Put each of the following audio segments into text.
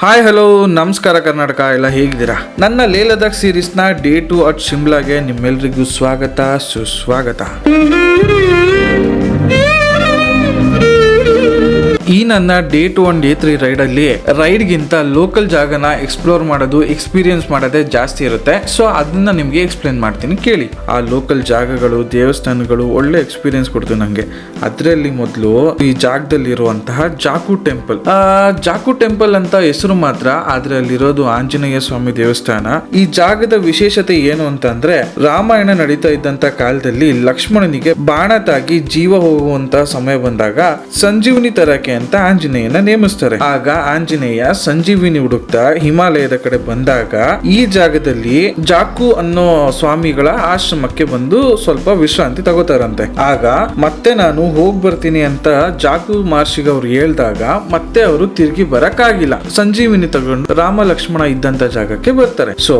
Hi hello ನಮಸ್ಕಾರ ಕರ್ನಾಟಕ, ಎಲ್ಲ ಹೇಗಿದ್ದೀರಾ? ನನ್ನ ಲೇ ಲದಾಖ್ ಸೀರೀಸ್ನ ಡೇ ಟು ಅಟ್ ಶಿಮ್ಲಾಗೆ ನಿಮ್ಮೆಲ್ರಿಗೂ ಸ್ವಾಗತ, ಸುಸ್ವಾಗತ. ಈ ನನ್ನ day two one, day three ride ಅಲ್ಲಿ ರೈಡ್ ಗಿಂತ ಲೋಕಲ್ ಜಾಗನ ಎಕ್ಸ್ಪ್ಲೋರ್ ಮಾಡೋದು ಎಕ್ಸ್ಪೀರಿಯನ್ಸ್ ಮಾಡೋದೇ ಜಾಸ್ತಿ ಇರುತ್ತೆ. ಸೊ ಅದನ್ನ ನಿಮ್ಗೆ ಎಕ್ಸ್ಪ್ಲೇನ್ ಮಾಡ್ತೀನಿ, ಕೇಳಿ. ಆ ಲೋಕಲ್ ಜಾಗಗಳು, ದೇವಸ್ಥಾನಗಳು ಒಳ್ಳೆ ಎಕ್ಸ್ಪೀರಿಯನ್ಸ್ ಕೊಡ್ತು ನಂಗೆ. ಅದರಲ್ಲಿ ಮೊದಲು ಈ ಜಾಗದಲ್ಲಿ ಇರುವಂತಹ ಜಾಕು ಟೆಂಪಲ್ ಆ, ಜಾಕು ಟೆಂಪಲ್ ಅಂತ ಹೆಸರು ಮಾತ್ರ ಆದ್ರೆ ಅಲ್ಲಿರೋದು ಆಂಜನೇಯ ಸ್ವಾಮಿ ದೇವಸ್ಥಾನ. ಈ ಜಾಗದ ವಿಶೇಷತೆ ಏನು ಅಂತಂದ್ರೆ, ರಾಮಾಯಣ ನಡೀತಾ ಇದ್ದಂತ ಕಾಲದಲ್ಲಿ ಲಕ್ಷ್ಮಣನಿಗೆ ಬಾಣ ತಾಗಿ ಜೀವ ಹೋಗುವಂತ ಸಮಯ ಬಂದಾಗ ಸಂಜೀವನಿ ತರಕ್ಕೆ ಅಂತ ಆಂಜನೇಯನ ನೇಮಿಸ್ತಾರೆ. ಆಗ ಆಂಜನೇಯ ಸಂಜೀವಿನಿ ಹುಡುಕ್ತಾ ಹಿಮಾಲಯದ ಕಡೆ ಬಂದಾಗ ಈ ಜಾಗದಲ್ಲಿ ಜಾಕು ಅನ್ನೋ ಸ್ವಾಮಿಗಳ ಆಶ್ರಮಕ್ಕೆ ಬಂದು ಸ್ವಲ್ಪ ವಿಶ್ರಾಂತಿ ತಗೋತಾರಂತೆ. ಆಗ ಮತ್ತೆ ನಾನು ಹೋಗ್ ಬರ್ತೀನಿ ಅಂತ ಜಾಕು ಮಹರ್ಷಿಗೆ ಅವ್ರು ಹೇಳ್ದಾಗ ಮತ್ತೆ ಅವರು ತಿರುಗಿ ಬರಕ್ಕಾಗಿಲ್ಲ. ಸಂಜೀವಿನಿ ತಗೊಂಡು ರಾಮ ಲಕ್ಷ್ಮಣ ಇದ್ದಂತ ಜಾಗಕ್ಕೆ ಬರ್ತಾರೆ. ಸೊ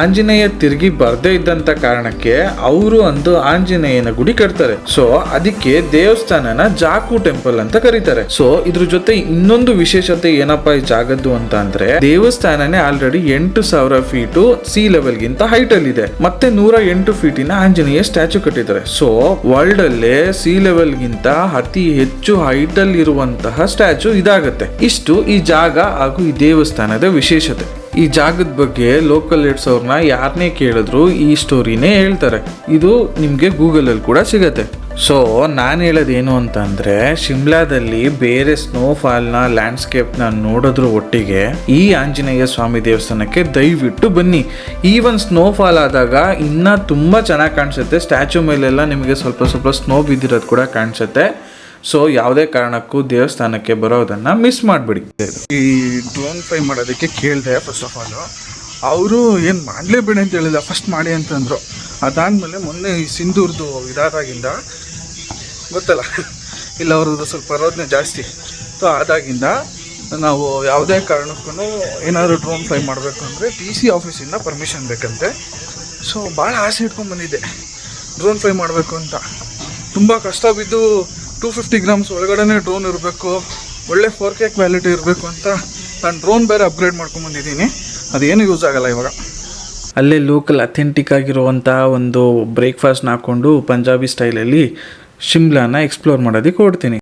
ಆಂಜನೇಯ ತಿರುಗಿ ಬರ್ದೇ ಇದ್ದಂತ ಕಾರಣಕ್ಕೆ ಅವರು ಅಂದು ಆಂಜನೇಯನ ಗುಡಿ ಕಟ್ತಾರೆ. ಸೊ ಅದಕ್ಕೆ ದೇವಸ್ಥಾನನ ಜಾಕು ಟೆಂಪಲ್ ಅಂತ ಕರೀತಾರೆ. ಸೊ ಇದ್ರ ಜೊತೆ ಇನ್ನೊಂದು ವಿಶೇಷತೆ ಏನಪ್ಪಾ ಈ ಜಾಗದ್ದು ಅಂತ ಅಂದ್ರೆ ದೇವಸ್ಥಾನನೇ ಆಲ್ರೆಡಿ ಎಂಟು ಸಾವಿರ ಫೀಟು ಸಿ ಲೆವೆಲ್ ಗಿಂತ ಹೈಟ್ ಅಲ್ಲಿ ಇದೆ. ಮತ್ತೆ ನೂರ ಎಂಟು ಫೀಟಿನ ಆಂಜನೇಯ ಸ್ಟ್ಯಾಚು ಕಟ್ಟಿದ್ದಾರೆ. ಸೊ ವರ್ಲ್ಡ್ ಅಲ್ಲೇ ಸಿ ಲೆವೆಲ್ ಗಿಂತ ಅತಿ ಹೆಚ್ಚು ಹೈಟ್ ಅಲ್ಲಿ ಇರುವಂತಹ ಸ್ಟ್ಯಾಚು ಇದಾಗತ್ತೆ. ಇಷ್ಟು ಈ ಜಾಗ ಹಾಗೂ ಈ ದೇವಸ್ಥಾನದ ವಿಶೇಷತೆ. ಈ ಜಾಗದ ಬಗ್ಗೆ ಲೋಕಲ್ ಏಡ್ಸ್ ಅವ್ರನ್ನ ಯಾರನ್ನೇ ಕೇಳಿದ್ರು ಈ ಸ್ಟೋರಿನೇ ಹೇಳ್ತಾರೆ. ಇದು ನಿಮಗೆ ಗೂಗಲಲ್ಲಿ ಕೂಡ ಸಿಗತ್ತೆ. ಸೊ ನಾನು ಹೇಳೋದೇನು ಅಂತಂದರೆ, ಶಿಮ್ಲಾದಲ್ಲಿ ಬೇರೆ ಸ್ನೋಫಾಲ್ನ ಲ್ಯಾಂಡ್ಸ್ಕೇಪ್ನ ನೋಡೋದ್ರ ಒಟ್ಟಿಗೆ ಈ ಆಂಜನೇಯ ಸ್ವಾಮಿ ದೇವಸ್ಥಾನಕ್ಕೆ ದಯವಿಟ್ಟು ಬನ್ನಿ. ಈವನ್ ಸ್ನೋಫಾಲ್ ಆದಾಗ ಇನ್ನ ತುಂಬಾ ಚೆನ್ನಾಗಿ ಕಾಣಿಸುತ್ತೆ. ಸ್ಟ್ಯಾಚು ಮೇಲೆಲ್ಲ ನಿಮಗೆ ಸ್ವಲ್ಪ ಸ್ವಲ್ಪ ಸ್ನೋ ಬಿದ್ದಿರೋದು ಕೂಡ ಕಾಣಿಸುತ್ತೆ. ಸೊ ಯಾವುದೇ ಕಾರಣಕ್ಕೂ ದೇವಸ್ಥಾನಕ್ಕೆ ಬರೋದನ್ನ ಮಿಸ್ ಮಾಡಿಬಿಡಿ. ಈ ಡ್ರೋನ್ ಫ್ರೈ ಮಾಡೋದಕ್ಕೆ ಕೇಳಿದೆ ಫಸ್ಟ್ ಆಫ್ ಆಲು ಅವರು ಏನು ಮಾಡಲೇಬೇಡಿ ಅಂತ ಹೇಳಿದ ಫಸ್ಟ್ ಮಾಡಿ ಅಂತಂದರು. ಅದಾದಮೇಲೆ ಮೊನ್ನೆ ಈ ಸಿಂಧೂರ್ದು ಇದಾದಾಗಿಂದ ಗೊತ್ತಲ್ಲ. ಇಲ್ಲ, ಅವ್ರದ್ದು ಸ್ವಲ್ಪ ಬರೋದನ್ನೇ ಜಾಸ್ತಿ. ಸೊ ಆದಾಗಿಂದ ನಾವು ಯಾವುದೇ ಕಾರಣಕ್ಕೂ ಏನಾದರೂ ಡ್ರೋನ್ ಫ್ಲೈ ಮಾಡಬೇಕು ಅಂದರೆ ಟಿ ಸಿ ಆಫೀಸಿಂದ ಪರ್ಮಿಷನ್ ಬೇಕಂತೆ. ಸೊ ಭಾಳ ಆಸೆ ಇಟ್ಕೊಂಡು ಬಂದಿದ್ದೆ. ಡ್ರೋನ್ ಫ್ಲೈ ಮಾಡಬೇಕು ಅಂತ. ತುಂಬ ಕಷ್ಟ ಬಿದ್ದು ಟೂ ಫಿಫ್ಟಿ ಗ್ರಾಮ್ಸ್ ಒಳಗಡೆ ಡ್ರೋನ್ ಇರಬೇಕು. ಒಳ್ಳೆ ಫೋರ್ ಕೆ ಕ್ವಾಲಿಟಿ ಇರಬೇಕು ಅಂತ ನಾನು ಡ್ರೋನ್ ಬೇರೆ ಅಪ್ಗ್ರೇಡ್ ಮಾಡ್ಕೊಂಬಂದಿದ್ದೀನಿ ಅದೇನು ಯೂಸ್ ಆಗಲ್ಲ ಇವಾಗ. ಅಲ್ಲೇ ಲೋಕಲ್ ಅಥೆಂಟಿಕ್ ಆಗಿರುವಂಥ ಒಂದು ಬ್ರೇಕ್ಫಾಸ್ಟ್ನ ಹಾಕ್ಕೊಂಡು ಪಂಜಾಬಿ ಸ್ಟೈಲಲ್ಲಿ ಶಿಮ್ಲಾನ ಎಕ್ಸ್ಪ್ಲೋರ್ ಮಾಡೋದಕ್ಕೆ ಹೊಡ್ತೀನಿ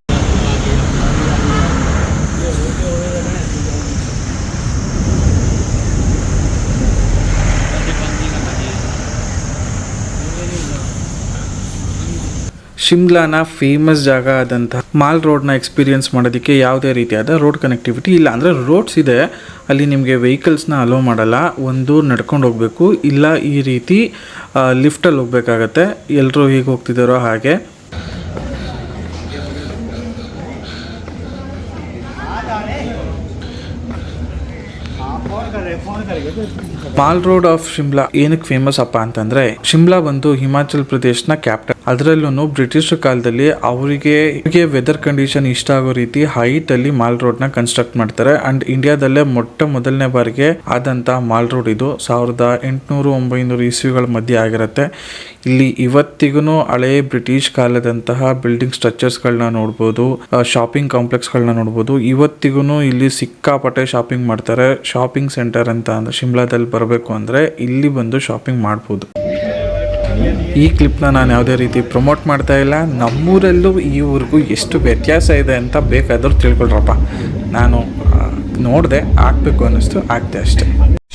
ಶಿಮ್ಲಾನ ಫೇಮಸ್ ಜಾಗ ಆದಂತಹ ಮಾಲ್ ರೋಡ್ನ ಎಕ್ಸ್ಪೀರಿಯನ್ಸ್ ಮಾಡೋದಕ್ಕೆ ಯಾವುದೇ ರೀತಿಯಾದ ರೋಡ್ ಕನೆಕ್ಟಿವಿಟಿ ಇಲ್ಲ. ಅಂದರೆ ರೋಡ್ಸ್ ಇದೆ, ಅಲ್ಲಿ ನಿಮಗೆ ವೆಹಿಕಲ್ಸ್ನ ಅಲೋ ಮಾಡಲ್ಲ. ಒಂದು, ನಡ್ಕೊಂಡು ಹೋಗಬೇಕು. ಇಲ್ಲ, ಈ ರೀತಿ ಲಿಫ್ಟಲ್ಲಿ ಹೋಗ್ಬೇಕಾಗತ್ತೆ. ಎಲ್ಲರೂ ಹೀಗೆ ಹೋಗ್ತಿದ್ದಾರೋ ಹಾಗೆ. ಮಾಲ್ ರೋಡ್ ಆಫ್ ಶಿಮ್ಲಾ ಏನಕ್ಕೆ ಫೇಮಸ್ ಅಪ್ಪ ಅಂತಂದ್ರೆ ಶಿಮ್ಲಾ ಬಂದು ಹಿಮಾಚಲ್ ಪ್ರದೇಶ್ನ ಕ್ಯಾಪಿಟಲ್ ಅದರಲ್ಲೂ ಬ್ರಿಟಿಷ್ ಕಾಲದಲ್ಲಿ ಅವರಿಗೆ ವೆದರ್ ಕಂಡೀಷನ್ ಇಷ್ಟ ಆಗೋ ರೀತಿ ಹೈಟ್ ಅಲ್ಲಿ ಮಾಲ್ ರೋಡ್ನ ಕನ್ಸ್ಟ್ರಕ್ಟ್ ಮಾಡ್ತಾರೆ. ಅಂಡ್ ಇಂಡಿಯಾದಲ್ಲೇ ಮೊಟ್ಟ ಮೊದಲನೇ ಬಾರಿಗೆ ಆದಂತ ಮಾಲ್ ರೋಡ್ ಇದು ಸಾವಿರದ ಎಂಟುನೂರು ಒಂಬೈನೂರು ಇಸ್ವಿಗಳ ಮಧ್ಯೆ ಆಗಿರುತ್ತೆ. ಇಲ್ಲಿ ಇವತ್ತಿಗೂ ಹಳೆ ಬ್ರಿಟಿಷ್ ಕಾಲದಂತಹ ಬಿಲ್ಡಿಂಗ್ ಸ್ಟ್ರಕ್ಚರ್ಸ್ ಗಳನ್ನ ನೋಡಬಹುದು ಶಾಪಿಂಗ್ ಕಾಂಪ್ಲೆಕ್ಸ್ ಗಳನ್ನ ನೋಡಬಹುದು ಇವತ್ತಿಗೂ ಇಲ್ಲಿ ಸಿಕ್ಕಾಪಟ್ಟೆ ಶಾಪಿಂಗ್ ಮಾಡ್ತಾರೆ. ಶಾಪಿಂಗ್ ಸೆಂಟರ್ ಅಂತ ಅಂದ್ರೆ ಶಿಮ್ಲಾದಲ್ಲಿ ಬರಬೇಕು ಅಂದ್ರೆ ಇಲ್ಲಿ ಬಂದು ಶಾಪಿಂಗ್ ಮಾಡ್ಬೋದು. ಈ ಕ್ಲಿಪ್ನ ನಾನು ಯಾವುದೇ ರೀತಿ ಪ್ರಮೋಟ್ ಮಾಡ್ತಾ ಇಲ್ಲ. ನಮ್ಮೂರಲ್ಲೂ ಈ ಊರಿಗೂ ಎಷ್ಟು ವ್ಯತ್ಯಾಸ ಇದೆ ಅಂತ ಬೇಕಾದರೂ ತಿಳ್ಕೊಳ್ರಪ್ಪ. ನಾನು ನೋಡಿದೆ ಹಾಕ್ಬೇಕು ಅನ್ನಿಸ್ತು ಆಗ್ತೆ ಅಷ್ಟೆ.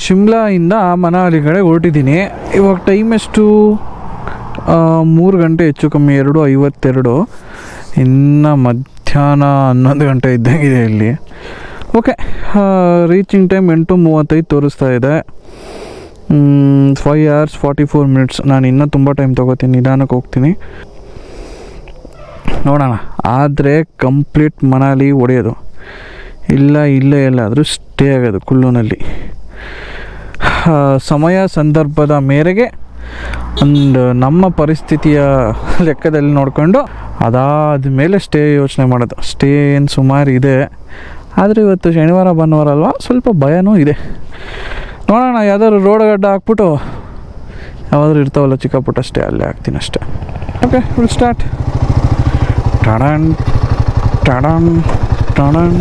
ಶಿಮ್ಲಾಯಿಂದ ಮನಾಲಿ ಕಡೆ ಹೊರಟಿದ್ದೀನಿ. ಇವಾಗ ಟೈಮ್ ಎಷ್ಟು? ಮೂರು ಗಂಟೆ ಹೆಚ್ಚು ಕಮ್ಮಿ ಎರಡು, ಐವತ್ತೆರಡು. ಇನ್ನು ಮಧ್ಯಾಹ್ನ ಹನ್ನೊಂದು ಗಂಟೆ ಇದ್ದಂಗಿದೆ ಇಲ್ಲಿ. ಓಕೆ ರೀಚಿಂಗ್ ಟೈಮ್ ಎಂಟು ಮೂವತ್ತೈದು ತೋರಿಸ್ತಾ ಇದೆ. Five hours forty four minutes ನಾನು ಇನ್ನೂ ತುಂಬ ಟೈಮ್ ತೊಗೋತೀನಿ. ನಿಧಾನಕ್ಕೆ ಹೋಗ್ತೀನಿ. ನೋಡೋಣ. ಆದರೆ ಕಂಪ್ಲೀಟ್ ಮನಾಲಿ ಒಡೆಯೋದು ಇಲ್ಲ, ಇಲ್ಲೇ ಎಲ್ಲಾದರೂ ಸ್ಟೇ ಆಗೋದು ಕುಲ್ಲುನಲ್ಲಿ. ಸಮಯ ಸಂದರ್ಭದ ಮೇರೆಗೆ ಒಂದು ನಮ್ಮ ಪರಿಸ್ಥಿತಿಯ ಲೆಕ್ಕದಲ್ಲಿ ನೋಡಿಕೊಂಡು ಅದಾದ ಮೇಲೆ ಸ್ಟೇ ಯೋಚನೆ ಮಾಡೋದು. ಸ್ಟೇ ಏನು ಸುಮಾರು ಇದೆ. ಆದರೆ ಇವತ್ತು ಶನಿವಾರ, ಭಾನುವಾರ ಅಲ್ವಾ? ಸ್ವಲ್ಪ ಭಯನೂ ಇದೆ. ನೋಡೋಣ, ಯಾವ್ದಾದ್ರು ರೋಡ್ ಗಡ್ಡ ಹಾಕ್ಬಿಟ್ಟು ಯಾವಾದ್ರೂ ಇರ್ತಾವಲ್ಲ ಚಿಕ್ಕ ಅಷ್ಟೇ, ಅಲ್ಲೇ ಹಾಕ್ತೀನಿ ಅಷ್ಟೇ. ಓಕೆ ವಿಲ್ ಸ್ಟಾರ್ಟ್ ಟಡನ್ ಟಡನ್ ಟಡನ್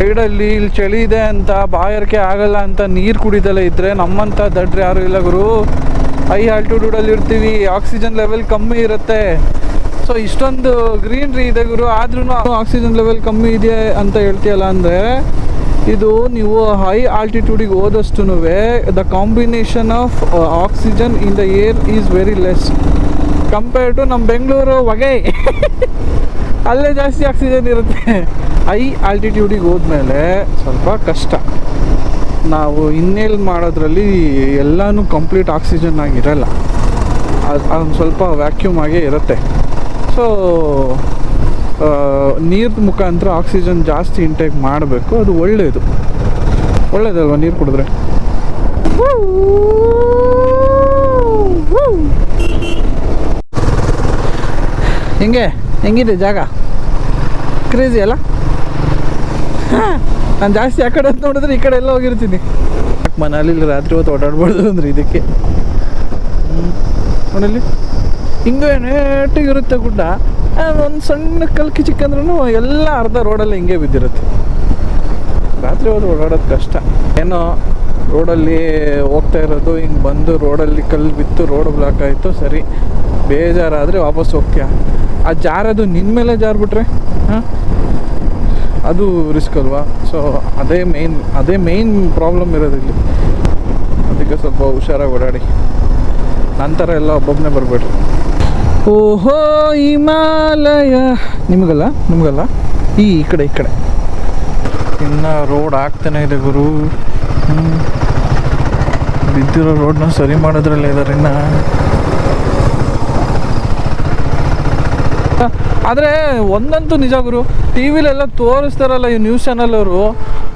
ರೈಡಲ್ಲಿ ಇಲ್ಲಿ ಚಳಿ ಇದೆ ಅಂತ, ಬಾಯಾರಿಕೆ ಆಗಲ್ಲ ಅಂತ ನೀರು ಕುಡಿದಲ್ಲ ಇದ್ರೆ ನಮ್ಮಂಥ ದಡ್ರೆ ಯಾರು ಇಲ್ಲ ಗುರು. ಹೈ ಆಲ್ಟಿಟ್ಯೂಡಲ್ಲಿ ಇರ್ತೀವಿ ಆಕ್ಸಿಜನ್ ಲೆವೆಲ್ ಕಮ್ಮಿ ಇರುತ್ತೆ. ಸೊ ಇಷ್ಟೊಂದು ಗ್ರೀನ್ರಿ ಇದೆ ಗುರು ಆದ್ರೂ ಆಕ್ಸಿಜನ್ ಲೆವೆಲ್ ಕಮ್ಮಿ ಇದೆ ಅಂತ ಹೇಳ್ತೀಯಲ್ಲ ಅಂದರೆ, ಇದು ನೀವು ಹೈ ಆಲ್ಟಿಟ್ಯೂಡಿಗೆ ಹೋದಷ್ಟು the combination of oxygen in the air is very less compare to ನಮ್ಮ ಬೆಂಗಳೂರು, ಹೊಗೆ. ಅಲ್ಲೇ ಜಾಸ್ತಿ ಆಕ್ಸಿಜನ್ ಇರುತ್ತೆ. ಹೈ ಆಲ್ಟಿಟ್ಯೂಡಿಗೆ ಹೋದ್ಮೇಲೆ ಸ್ವಲ್ಪ ಕಷ್ಟ. ನಾವು ಇನ್ನೇಲ್ ಮಾಡೋದ್ರಲ್ಲಿ ಎಲ್ಲನೂ ಕಂಪ್ಲೀಟ್ ಆಕ್ಸಿಜನ್ ಆಗಿರಲ್ಲ ಅದು ಅದೊಂದು ಸ್ವಲ್ಪ ವ್ಯಾಕ್ಯೂಮ್ ಆಗೇ ಇರುತ್ತೆ. ಸೊ ನೀರು ಮುಖಾಂತರ ಆಕ್ಸಿಜನ್ ಜಾಸ್ತಿ ಇಂಟೇಕ್ ಮಾಡಬೇಕು. ಅದು ಒಳ್ಳೆಯದು ಒಳ್ಳೇದಲ್ವಾ ನೀರು ಕುಡಿದ್ರೆ? ಹೆಂಗೆ? ಹೆಂಗಿದೆ ಜಾಗ? ಕ್ರೇಜಿ ಅಲ್ಲ? ನಾನು ಜಾಸ್ತಿ ಆ ಕಡೆ ಅಂತ ನೋಡಿದ್ರೆ ಈ ಕಡೆ ಎಲ್ಲ ಹೋಗಿರ್ತೀನಿ. ಮನಾಲಿ ರಾತ್ರಿ ಹೊತ್ತು ಓಡಾಡ್ಬಾರ್ದು ಅಂದ್ರೆ ಇದಕ್ಕೆ. ನೋಡಲಿ ಹಿಂಗೆ ಇರುತ್ತೆ ಗುಡ್ಡ. ಒಂದು ಸಣ್ಣ ಕಲ್ಕಿ ಚಿಕ್ಕಂದ್ರೂ ಎಲ್ಲ ಅರ್ಧ ರೋಡಲ್ಲಿ ಹಿಂಗೆ ಬಿದ್ದಿರುತ್ತೆ. ರಾತ್ರಿ ಹೊತ್ತು ಓಡಾಡೋದು ಕಷ್ಟ. ಏನೋ ರೋಡಲ್ಲಿ ಹೋಗ್ತಾ ಇರೋದು, ಹಿಂಗೆ ಬಂದು ರೋಡಲ್ಲಿ ಕಲ್ಲು ಬಿತ್ತು, ರೋಡ್ ಬ್ಲಾಕ್ ಆಯಿತು, ಸರಿ. ಬೇಜಾರಾದರೆ ವಾಪಸ್ ಹೋಗ್ತೀಯ. ಆ ಜಾರದು ನಿನ್ನ ಮೇಲೆ ಜಾರ್ಬಿಟ್ರೆ? ಹಾಂ? ಅದು ರಿಸ್ಕ್ ಅಲ್ವಾ? ಸೊ ಅದೇ ಮೇನ್ ಅದೇ ಮೇನ್ ಪ್ರಾಬ್ಲಮ್ ಇರೋದಿಲ್ಲಿ ಅದಕ್ಕೆ ಸ್ವಲ್ಪ ಹುಷಾರಾಗಿ ಓಡಾಡಿ. ನಂತರ ಎಲ್ಲ ಒಬ್ಬೊಬ್ಬನೇ ಬರಬೇಡ್ರಿ. ಓಹೋ, ಹಿಮಾಲಯ. ನಿಮಗಲ್ಲ? ನಿಮಗಲ್ಲ? ಈ ಈ ಕಡೆ ಈ ಕಡೆ. ಇನ್ನು ರೋಡ್ ಆಗ್ತಾನೆ ಇದೆ ಗುರು. ಬಿದ್ದಿರೋ ರೋಡ್ನ ಸರಿ ಮಾಡೋದ್ರಲ್ಲೇ ಇದಾರೆ ಇನ್ನ. ಆದರೆ ಒಂದಂತೂ ನಿಜ ಗುರು ಟಿ ವಿಲೆಲ್ಲ ತೋರಿಸ್ತಾರಲ್ಲ ಈ ನ್ಯೂಸ್ ಚಾನಲ್ ಅವರು,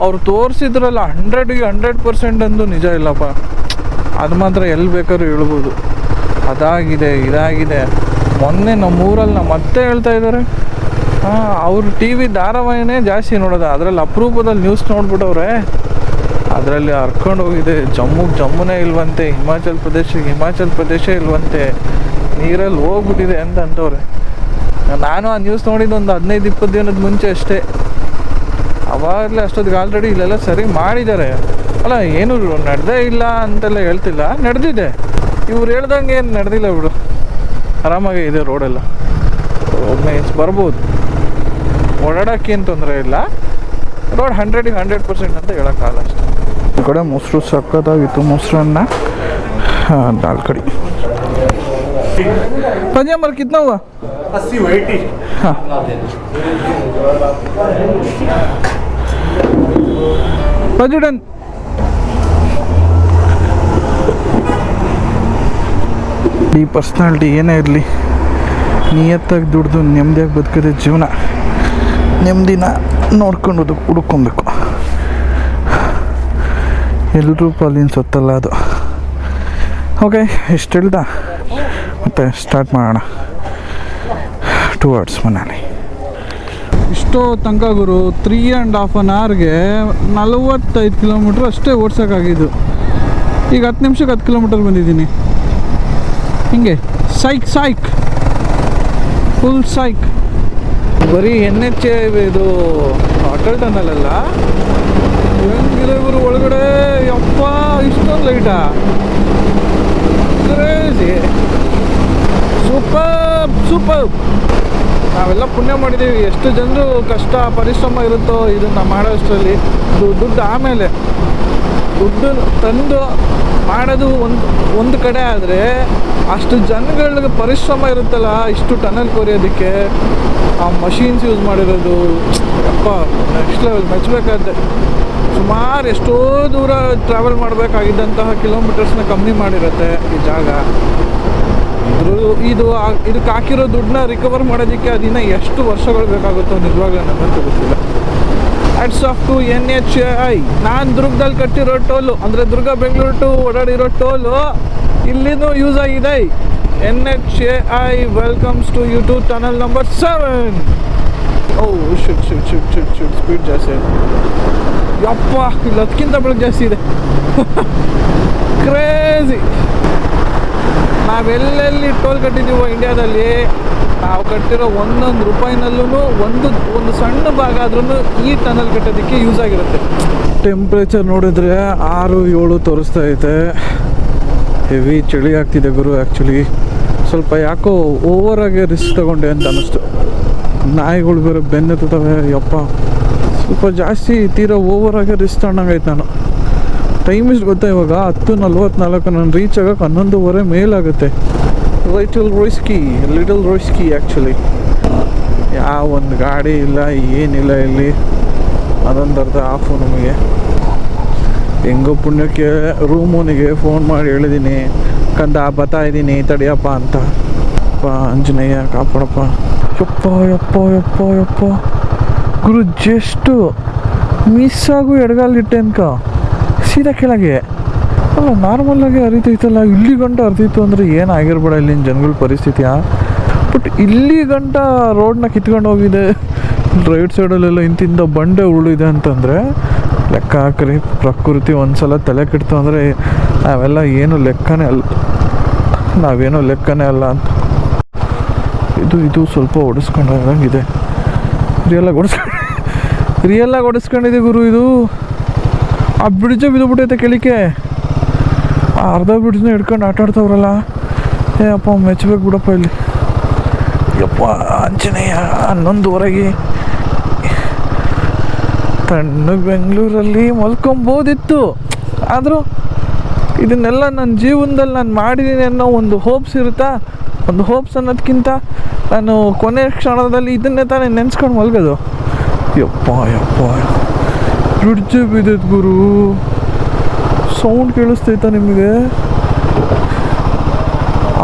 ಅವ್ರು ತೋರಿಸಿದ್ರಲ್ಲ ಹಂಡ್ರೆಡ್ಗೆ ಹಂಡ್ರೆಡ್ ಪರ್ಸೆಂಟ್ ಅಂದು ನಿಜ ಇಲ್ಲಪ್ಪ. ಅದು ಮಾತ್ರ ಎಲ್ಲಿ ಬೇಕಾದ್ರೂ ಹೇಳ್ಬೋದು. ಅದಾಗಿದೆ, ಇದಾಗಿದೆ. ಮೊನ್ನೆ ನಮ್ಮ ಊರಲ್ಲಿ ನಮ್ಮ ಮತ್ತೆ ಹೇಳ್ತಾ ಇದ್ದಾರೆ. ಹಾಂ, ಅವ್ರು ಟಿ ವಿ ಧಾರಾವಾಹಿನೇ ಜಾಸ್ತಿ ನೋಡೋದು, ಅದರಲ್ಲಿ ಅಪರೂಪದಲ್ಲಿ ನ್ಯೂಸ್ ನೋಡ್ಬಿಟ್ಟವ್ರೆ. ಅದರಲ್ಲಿ ಹರ್ಕೊಂಡು ಹೋಗಿದೆ ಜಮ್ಮುಗೆ ಜಮ್ಮುನೇ ಇಲ್ವಂತೆ, ಹಿಮಾಚಲ್ ಪ್ರದೇಶ ಹಿಮಾಚಲ್ ಪ್ರದೇಶ ಇಲ್ವಂತೆ. ನೀರಲ್ಲಿ ಹೋಗ್ಬಿಟ್ಟಿದೆ ಅಂತ ಅಂತವ್ರೆ ನಾನು ಆ ನ್ಯೂಸ್ ನೋಡಿದ್ದು ಒಂದು ಹದಿನೈದು, ಇಪ್ಪತ್ತು ದಿನದ ಮುಂಚೆ ಅಷ್ಟೇ. ಅವಾಗಲೇ ಅಷ್ಟೊತ್ತಿಗೆ ಆಲ್ರೆಡಿ ಇಲ್ಲೆಲ್ಲ ಸರಿ ಮಾಡಿದ್ದಾರೆ. ಅಲ್ಲ, ಏನು ನಡೆದೇ ಇಲ್ಲ ಅಂತೆಲ್ಲ ಹೇಳ್ತಿಲ್ಲ, ನಡೆದಿದೆ. ಇವ್ರು ಹೇಳ್ದಂಗೆ ಏನು ನಡೆದಿಲ್ಲ ಬಿಡು. ಆರಾಮಾಗಿ ಇದೆ ರೋಡೆಲ್ಲ ಮೀನ್ಸ್ ಬರ್ಬೋದು. ಓಡಾಡೋಕ್ಕೇನು ತೊಂದರೆ ಇಲ್ಲ. ರೋಡ್ ಹಂಡ್ರೆಡಿಗೆ ಹಂಡ್ರೆಡ್ ಪರ್ಸೆಂಟ್ ಅಂತ ಹೇಳೋಕ್ಕಾಗಲ್ಲ ಅಷ್ಟೇ. ಈ ಕಡೆ ಮೊಸರು ಸಕ್ಕತ್ತಾಗಿತ್ತು ಮೊಸರನ್ನ ದಾಲ್ ಕಡಿ. ಪಂಜಾಬರ್ ಕಿತ್ನಾ President. ಈ ಪರ್ಸ್ನಾಲಿಟಿ ಏನೇ ಇರಲಿ, ನಿಯತ್ತಾಗಿ ದುಡ್ದು ನೆಮ್ಮದಿಯಾಗಿ ಬದುಕಿದೆ ಜೀವನ ನೆಮ್ಮದಿನ ನೋಡ್ಕೊಂಡು ಹುಡ್ಕೊಬೇಕು. ಎಲ್ಲರೂ ಪಾಲಿನ ಸೊತ್ತಲ್ಲ ಅದು. ಓಕೆ ಇಷ್ಟು ಹೇಳ್ದ ಮತ್ತೆ ಸ್ಟಾರ್ಟ್ ಮಾಡೋಣ. ಟುವರ್ಡ್ಸ್ ಮನಾಲಿ ಇಷ್ಟೋ ತನಕ ಗುರು ತ್ರೀ ಆ್ಯಂಡ್ ಹಾಫ್ ಅನ್ ಅವರ್ಗೆ ನಲವತ್ತೈದು ಕಿಲೋಮೀಟ್ರ್ ಅಷ್ಟೇ ಓಡ್ಸೋಕ್ಕಾಗಿದ್ದು ಈಗ ಹತ್ತು ನಿಮಿಷಕ್ಕೆ ಹತ್ತು ಕಿಲೋಮೀಟರ್ ಬಂದಿದ್ದೀನಿ. ಹಿಂಗೆ ಸೈಕ್ ಸೈಕ್ ಫುಲ್ ಸೈಕ್ ಬರೀ ಎನ್ ಎಚ್ ಇದು ಅಟಲ್ ಟನಲ್ ಅಲ್ಲ ಹೆಂಗಿದೆ ಗುರು ಒಳಗಡೆ? ಯಪ್ಪ, ಇಷ್ಟೊಂದು ಲೈಟಾ ಕ್ರೇಜಿ ಸೂಪರ್ ಸೂಪರ್. ನಾವೆಲ್ಲ ಪುಣ್ಯ ಮಾಡಿದ್ದೀವಿ ಎಷ್ಟು ಜನರು ಕಷ್ಟ, ಪರಿಶ್ರಮ ಇರುತ್ತೋ ಇದನ್ನ ಮಾಡೋಷ್ಟರಲ್ಲಿ. ದುಡ್ಡು ಆಮೇಲೆ. ದುಡ್ಡು ತಂದು ಮಾಡೋದು ಒಂದು ಒಂದು ಕಡೆ ಆದರೆ ಅಷ್ಟು ಜನಗಳಿಗೆ ಪರಿಶ್ರಮ ಇರುತ್ತಲ್ಲ, ಇಷ್ಟು ಟನಲ್ ಕೊರಿಯೋದಕ್ಕೆ. ಆ ಮಷೀನ್ಸ್ ಯೂಸ್ ಮಾಡಿರೋದು ಅಪ್ಪ ನೆಕ್ಸ್ಟ್ ಲೆವೆಲ್ ಮೆಚ್ಚಬೇಕಾದ್ರೆ ಸುಮಾರು ಎಷ್ಟೋ ದೂರ ಟ್ರಾವೆಲ್ ಮಾಡಬೇಕಾಗಿದ್ದಂತಹ ಕಿಲೋಮೀಟರ್ಸ್ನ ಕಮ್ಮಿ ಮಾಡಿರುತ್ತೆ ಈ ಜಾಗ. ಇದ್ರ ಇದು ಇದಕ್ಕೆ ಹಾಕಿರೋ ದುಡ್ಡನ್ನ ರಿಕವರ್ ಮಾಡೋದಕ್ಕೆ ಅದಿನ್ನ ಎಷ್ಟು ವರ್ಷಗಳು ಬೇಕಾಗುತ್ತೋ ನಿಜವಾಗ ನನಗಂತೂ ಗೊತ್ತಿಲ್ಲ. Hats off to N H I ನಾನು ದುರ್ಗದಲ್ಲಿ ಕಟ್ಟಿರೋ ಟೋಲು, ಅಂದರೆ ದುರ್ಗ ಬೆಂಗಳೂರು ಟು ಓಡಾಡಿರೋ ಟೋಲು, ಇಲ್ಲಿನೂ ಯೂಸ್ ಆಗಿದೆ. N H A I welcomes to YouTube channel number seven oh should should should should should speed ಜಾಸ್ತಿ ಇದೆ ಯಪ್ಪ ಇಲ್ಲಿ ಅದಕ್ಕಿಂತ ಬೆಳಗ್ಗೆ ಜಾಸ್ತಿ ಇದೆ. ಕ್ರೇಜಿ ನಾವೆಲ್ಲೆಲ್ಲಿ ಟೋಲ್ ಕಟ್ಟಿದ್ದೀವೋ ಇಂಡಿಯಾದಲ್ಲಿ, ನಾವು ಕಟ್ಟಿರೋ ಒಂದೊಂದು ರೂಪಾಯಿನಲ್ಲೂ ಒಂದು ಒಂದು ಸಣ್ಣ ಭಾಗ ಆದ್ರೂ ಈ ಟನಲ್ ಕಟ್ಟೋದಕ್ಕೆ ಯೂಸ್ ಆಗಿರುತ್ತೆ. ಟೆಂಪ್ರೇಚರ್ ನೋಡಿದ್ರೆ ಆರು, ಏಳು ತೋರಿಸ್ತಾ ಐತೆ ಹೆವಿ ಚಳಿ ಆಗ್ತಿದೆ ಗುರು ಆ್ಯಕ್ಚುಲಿ ಸ್ವಲ್ಪ ಯಾಕೋ ಓವರಾಗಿ ರಿಸ್ಕ್ ತಗೊಂಡೆ ಅಂತ ಅನ್ನಿಸ್ತು. ನಾಯಿಗಳು ಬೇರೆ ಬೆನ್ನೆತ್ತವೆ ಯಪ್ಪ. ಸ್ವಲ್ಪ ಜಾಸ್ತಿ ತೀರಾ ಓವರಾಗಿ ರಿಸ್ಕ್ ತಗೊಂಡಂಗೈತೆ ನಾನು. ಟೈಮ್ ಇಷ್ಟು ಗೊತ್ತಾ ಇವಾಗ? ಹತ್ತು ನಲ್ವತ್ನಾಲ್ಕು, ನಾನು ರೀಚ್ ಆಗೋಕೆ ಹನ್ನೊಂದುವರೆ ಮೇಲಾಗುತ್ತೆ. ಲಿಟಲ್ ರೋಯ್ಸ್ಕಿ ಲಿಟಲ್ ರೋಯ್ಸ್ಕಿ ಆ್ಯಕ್ಚುಲಿ ಯಾವ ಒಂದು ಗಾಡಿ ಇಲ್ಲ, ಏನಿಲ್ಲ ಇಲ್ಲಿ. ಅದೊಂದು ಅರ್ಧ ಆಫು ನಮಗೆ. ಹೆಂಗೋ ಪುಣ್ಯಕ್ಕೆ ರೂಮೋನಿಗೆ ಫೋನ್ ಮಾಡಿ ಹೇಳಿದ್ದೀನಿ ಕಂದ ಬತಾ ಇದ್ದೀನಿ ತಡಿಯಪ್ಪ ಅಂತ. ಅಪ್ಪ, ಆಂಜನೇಯ, ಕಾಪಾಡಪ್ಪ. ಯಪ್ಪ ಯಪ್ಪ ಯಪ್ಪ ಯಪ್ಪ. ಗುರು ಜಸ್ಟು ಮಿಸ್ ಆಗು ಎಡಗಾಲಿಟ್ಟೆ ಅನ್ಕ ಸೀದಾ ಕೆಳಗೆ ಅಲ್ಲ ನಾರ್ಮಲಾಗಿ ಹರಿತೈತಲ್ಲ ಇಲ್ಲಿ ಗಂಟ ಹರಿತೈತು ಅಂದರೆ ಏನಾಗಿರ್ಬೇಡ ಇಲ್ಲಿನ ಜನಗಳ ಪರಿಸ್ಥಿತಿಯ ಬಟ್ ಇಲ್ಲಿ ಗಂಟ ರೋಡ್ನ ಕಿತ್ಕೊಂಡು ಹೋಗಿದೆ. ರೈಟ್ ಸೈಡಲ್ಲೆಲ್ಲ ಇಂತಿಂದ ಬಂಡೆ ಉರುಳಿದೆ ಅಂತಂದರೆ, ಲೆಕ್ಕ ಹಾಕ್ರಿ. ಪ್ರಕೃತಿ ಒಂದ್ಸಲ ತಲೆ ಕೆಡ್ತು ಅಂದರೆ ನಾವೆಲ್ಲ ಏನು ಲೆಕ್ಕನೇ ಅಲ್ಲ ನಾವೇನು ಲೆಕ್ಕನೇ ಅಲ್ಲ ಅಂತ. ಇದು ಇದು ಸ್ವಲ್ಪ ಹೊಡಿಸ್ಕೊಂಡಂಗಿದೆ ರಿಯಲಾಗಿ ಓಡಿಸ್ಕೊಂಡು ರಿಯಲಾಗಿ ಓಡಿಸ್ಕೊಂಡಿದೆ ಗುರು ಇದು. ಆ ಬ್ರಿಡ್ಜ್ ಬಿದ್ದುಬಿಟ್ಟೈತೆ ಕೇಳಿಕೆ ಆ ಅರ್ಧ ಬ್ರಿಡ್ಜ್ನ ಹಿಡ್ಕೊಂಡು ಆಟ ಆಡ್ತಾವ್ರಲ್ಲ. ಏ ಮೆಚ್ಚಬೇಕು ಬಿಡಪ್ಪ ಇಲ್ಲಿ. ಯಪ್ಪ, ಆಂಜನೇಯ, ಹನ್ನೊಂದುವರೆಗೆ. ತಣ್ಣಗೆ ಬೆಂಗಳೂರಲ್ಲಿ ಮಲ್ಕೊಬೋದಿತ್ತು. ಆದರೂ ಇದನ್ನೆಲ್ಲ ನನ್ನ ಜೀವನದಲ್ಲಿ ನಾನು ಮಾಡಿದ್ದೀನಿ ಅನ್ನೋ ಒಂದು ಹೋಪ್ಸ್ ಇರುತ್ತಾ? ಒಂದು ಹೋಪ್ಸ್ ಅನ್ನೋದಕ್ಕಿಂತ ನಾನು ಕೊನೆ ಕ್ಷಣದಲ್ಲಿ ಇದನ್ನೇ ತಾನೇ ನೆನೆಸ್ಕೊಂಡು ಮಲ್ಗೋದು. ಯಪ್ಪ ಯಪ್ಪ. ಬ್ರಿಡ್ಜ್ ಬಿದ್ದೈತೆ ಗುರು. ಸೌಂಡ್ ಕೇಳಿಸ್ತೈತಾ ನಿಮಗೆ?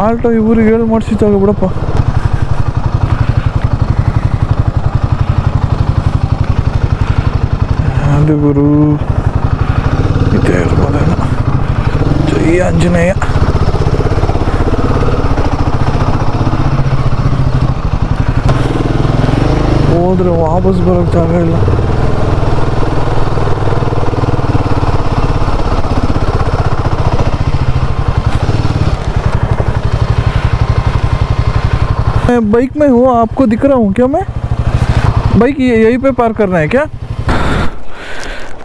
ಆಲ್ಟೋ ಇವ್ರಿಗೆ ಹೇಳಿ ಮಾಡಿಸಿದಾಗ ಬಿಡಪ್ಪ. ಅದು ಗುರು. ಇದೇ ಇರ್ಬೋದೇನೋ ಜೈ ಆಂಜನೇಯ. ಹೋದ್ರೆ ವಾಪಸ್ ಬರೋಕ್ಕೆ ಜಾಗ ಇಲ್ಲ. मैं बाइक में हूँ आपको दिख रहा हूँ क्या मैं बाइक ये- यहीं पे पार करना है क्या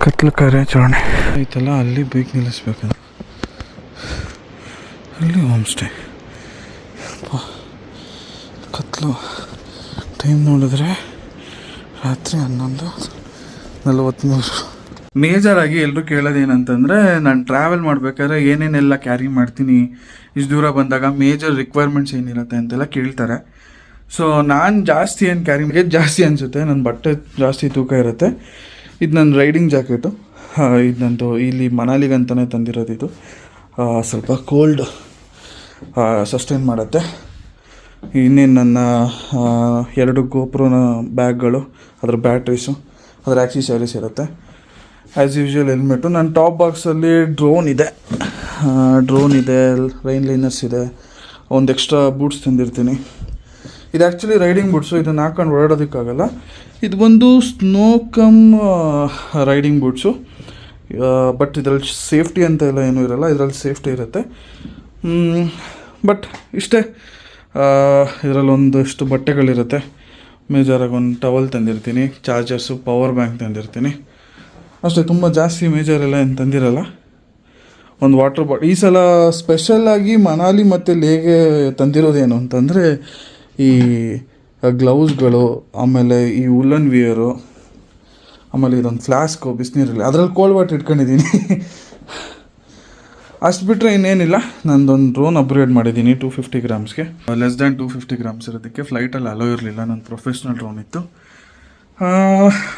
ಕತ್ಲು ಕಾರ್ಯಾಚರಣೆ ಐತಲ್ಲ ಅಲ್ಲಿ ಬೈಕ್ ನಿಲ್ಲಿಸ್ಬೇಕು ಅಲ್ಲಿ ಹೋಮ್ ಸ್ಟೇ ಕತ್ಲು ಟೈಮ್ ನೋಡಿದ್ರೆ ರಾತ್ರಿ ಹನ್ನೊಂದು ನಲವತ್ತ್ಮೂರು ಮೇಜರಾಗಿ ಎಲ್ಲರೂ ಕೇಳೋದೇನಂತಂದರೆ ನಾನು ಟ್ರಾವೆಲ್ ಮಾಡಬೇಕಾದ್ರೆ ಏನೇನೆಲ್ಲ ಕ್ಯಾರಿ ಮಾಡ್ತೀನಿ ಇಷ್ಟು ದೂರ ಬಂದಾಗ ಮೇಜರ್ ರಿಕ್ವೈರ್ಮೆಂಟ್ಸ್ ಏನಿರುತ್ತೆ ಅಂತೆಲ್ಲ ಕೇಳ್ತಾರೆ ಸೊ ನಾನು ಜಾಸ್ತಿ ಏನು ಕ್ಯಾರಿ ಮಾಡಿ ಜಾಸ್ತಿ ಅನಿಸುತ್ತೆ ನನ್ನ ಬಟ್ಟೆ ಜಾಸ್ತಿ ತೂಕ ಇರುತ್ತೆ. ಇದು ನನ್ನ ರೈಡಿಂಗ್ ಜಾಕೆಟು ಇದು ನಂದು ಇಲ್ಲಿ ಮನಾಲಿಗಂತಲೇ ತಂದಿರೋದು ಇದು. ಸ್ವಲ್ಪ ಕೋಲ್ಡ್ ಸಸ್ಟೈನ್ ಮಾಡುತ್ತೆ. ಇನ್ನೇನು ನನ್ನ ಎರಡು ಗೋಪ್ರೋನ ಬ್ಯಾಗ್ಗಳು, ಅದರ ಬ್ಯಾಟ್ರೀಸು ಅದರ ಆ್ಯಕ್ಸಿಸರೀಸ್ ಇರುತ್ತೆ. ಆ್ಯಸ್ ಯೂಶ್ವಲ್ ಹೆಲ್ಮೆಟು ನನ್ನ ಟಾಪ್ ಬಾಕ್ಸಲ್ಲಿ ಡ್ರೋನ್ ಇದೆ. ಡ್ರೋನ್ ಇದೆ ರೈನ್ ಲೈನರ್ಸ್ ಇದೆ. ಒಂದು ಎಕ್ಸ್ಟ್ರಾ ಬೂಟ್ಸ್ ತಂದಿರ್ತೀನಿ. ಇದು ಆ್ಯಕ್ಚುಲಿ ರೈಡಿಂಗ್ ಬೂಟ್ಸು ಇದನ್ನು ಹಾಕೊಂಡು ಓಡಾಡೋದಕ್ಕಾಗಲ್ಲ. ಇದು ಒಂದು snow cum riding boots but ಇದರಲ್ಲಿ ಸೇಫ್ಟಿ ಅಂತ ಎಲ್ಲ ಏನೂ ಇರಲ್ಲ, ಇದರಲ್ಲಿ ಸೇಫ್ಟಿ ಇರುತ್ತೆ. ಬಟ್ ಇಷ್ಟೇ ಇದರಲ್ಲಿ ಒಂದಷ್ಟು ಬಟ್ಟೆಗಳಿರುತ್ತೆ. ಮೇಜರಾಗಿ ಒಂದು ಟವಲ್ ತಂದಿರ್ತೀನಿ ಚಾರ್ಜರ್ಸು ಪವರ್ ಬ್ಯಾಂಕ್ ತಂದಿರ್ತೀನಿ. ಅಷ್ಟೇ, ತುಂಬ ಜಾಸ್ತಿ ಮೇಜರೆಲ್ಲ ಏನು ತಂದಿರಲ್ಲ. ಒಂದು ವಾಟರ್ ಬಾಟ್ ಈ ಸಲ ಸ್ಪೆಷಲ್ಲಾಗಿ ಮನಾಲಿ ಮತ್ತು ಲೇಗೆ ತಂದಿರೋದೇನು ಅಂತಂದರೆ ಈ ಗ್ಲೌಸ್ಗಳು ಆಮೇಲೆ ಈ ಉಲ್ಲನ್ ವಿಯರು ಆಮೇಲೆ ಇದೊಂದು ಫ್ಲಾಸ್ಕು ಬಿಸಿನೀರಲ್ಲಿ ಅದರಲ್ಲಿ ಕೋಲ್ಡ್ ವಾಟರ್ ಇಟ್ಕೊಂಡಿದ್ದೀನಿ ಅಷ್ಟು ಬಿಟ್ಟರೆ ಇನ್ನೇನಿಲ್ಲ. ನಂದೊಂದು ಡ್ರೋನ್ ಅಪ್ಗ್ರೇಡ್ ಮಾಡಿದ್ದೀನಿ two fifty ಗ್ರಾಮ್ಸ್ಗೆ. Less than two fifty grams ಇರೋದಕ್ಕೆ ಫ್ಲೈಟಲ್ಲಿ ಅಲೋ ಇರಲಿಲ್ಲ ನನ್ನ ಪ್ರೊಫೆಷ್ನಲ್ ಡ್ರೋನ್ ಇತ್ತು.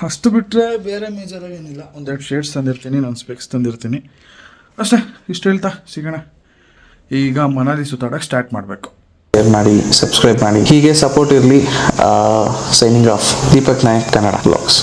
ಅಷ್ಟು ಬಿಟ್ಟರೆ ಬೇರೆ ಮೇಜರಾಗಿ ಏನಿಲ್ಲ. ಒಂದೆರಡು ಶೇಡ್ಸ್ ತಂದಿರ್ತೀನಿ, ನಾನು ಸ್ಪೆಕ್ಸ್ ತಂದಿರ್ತೀನಿ. ಅಷ್ಟೇ, ಇಷ್ಟು ಹೇಳ್ತಾ, ಸಿಗೋಣ. ಈಗ ಮನಾಲಿ ಸುತ್ತಾಡೋಕ್ಕೆ ಸ್ಟಾರ್ಟ್ ಮಾಡಬೇಕು. ಶೇರ್ ಮಾಡಿ ಸಬ್ಸ್ಕ್ರೈಬ್ ಮಾಡಿ. ಹೀಗೆ ಸಪೋರ್ಟ್ ಇರಲಿ signing off Deepak Nayak Kannada blogs